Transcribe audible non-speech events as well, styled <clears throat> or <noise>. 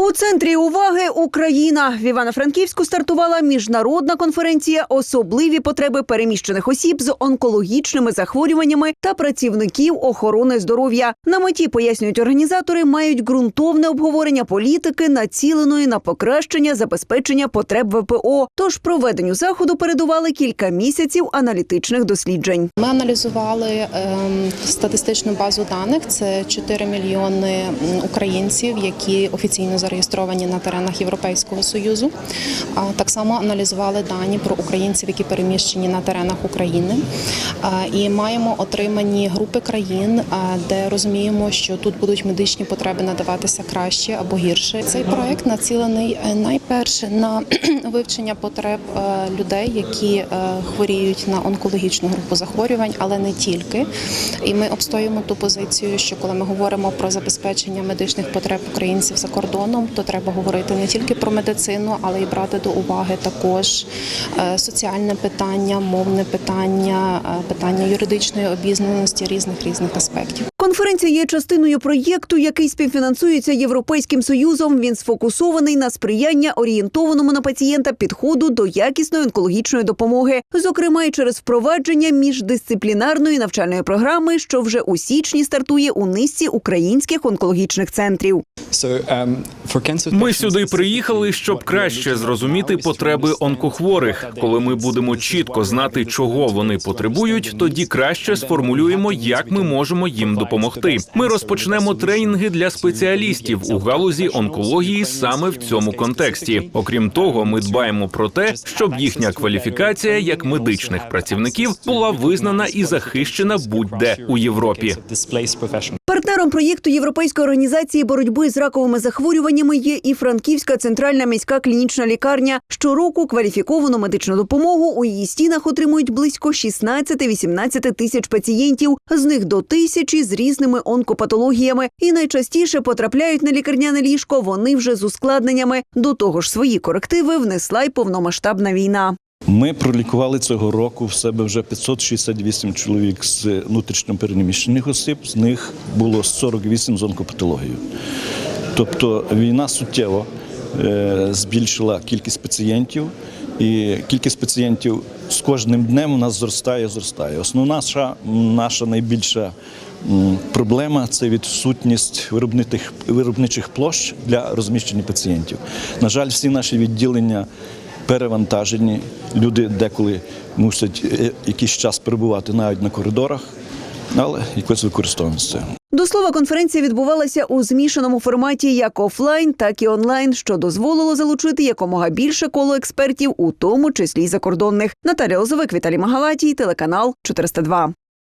У центрі уваги Україна в Івано-Франківську стартувала міжнародна конференція Особливі потреби переміщених осіб з онкологічними захворюваннями та працівників охорони здоров'я. На меті пояснюють організатори, мають ґрунтовне обговорення політики, націленої на покращення забезпечення потреб ВПО. Тож проведенню заходу передували кілька місяців аналітичних досліджень. Ми аналізували ем, статистичну базу даних. Це 4 мільйони українців, які офіційно зареєстровані на теренах Європейського союзу. Так само аналізували дані про українців, які переміщені на теренах України. І маємо отримані групи країн, де розуміємо, що тут будуть медичні потреби надаватися краще або гірше. Цей проект націлений е, найперше на <clears throat> вивчення потреб е, людей, які е, хворіють на онкологічну групу захворювань, але не тільки. І ми обстоюємо ту позицію, що коли ми говоримо про забезпечення медичних потреб українців за кордоном, то треба говорити не тільки про медицину, але й брати до уваги також е, соціальне питання, мовне питання, е, питання юридичної обізнаності різних різних аспектів. Конференція є частиною проєкту, який співфінансується Європейським союзом. Він сфокусований на сприяння орієнтованому на пацієнта підходу до якісної онкологічної допомоги, зокрема й через впровадження міждисциплінарної навчальної програми, що вже у січні стартує у низці українських онкологічних центрів. Ми сюди приїхали, щоб краще зрозуміти потреби онкохворих. Коли ми будемо чітко знати, чого вони потребують, тоді краще сформулюємо, як ми можемо їм допомогти. Ми розпочнемо тренінги для спеціалістів у галузі онкології саме в цьому контексті. Окрім того, ми дбаємо про те, щоб їхня кваліфікація як медичних працівників була визнана і захищена будь-де у Європі. Партнером проєкту Європейської організації боротьби з раковими захворюваннями є і Франківська центральна міська клінічна лікарня. Щороку кваліфіковану медичну допомогу у її стінах отримують близько 16-18 тисяч пацієнтів, з них до тисячі з різними онкопатологіями. І найчастіше потрапляють на лікарняне ліжко вони вже з ускладненнями. До того ж, свої корективи внесла й повномасштабна війна. Ми пролікували цього року в себе вже 568 чоловік з внутрішньо переміщених осіб, з них було 48 з онкопатологією. Тобто війна суттєво е, збільшила кількість пацієнтів, і кількість пацієнтів з кожним днем у нас зростає, зростає. Основна наша, наша найбільша проблема це відсутність виробничих площ для розміщення пацієнтів. На жаль, всі наші відділення перевантажені. Люди деколи мусять е, якийсь час перебувати навіть на коридорах, але якось використовуємо це. До слова, конференція відбувалася у змішаному форматі як офлайн, так і онлайн, що дозволило залучити якомога більше коло експертів, у тому числі й закордонних. Наталя Лозовик, Віталій Магалатій, телеканал 402.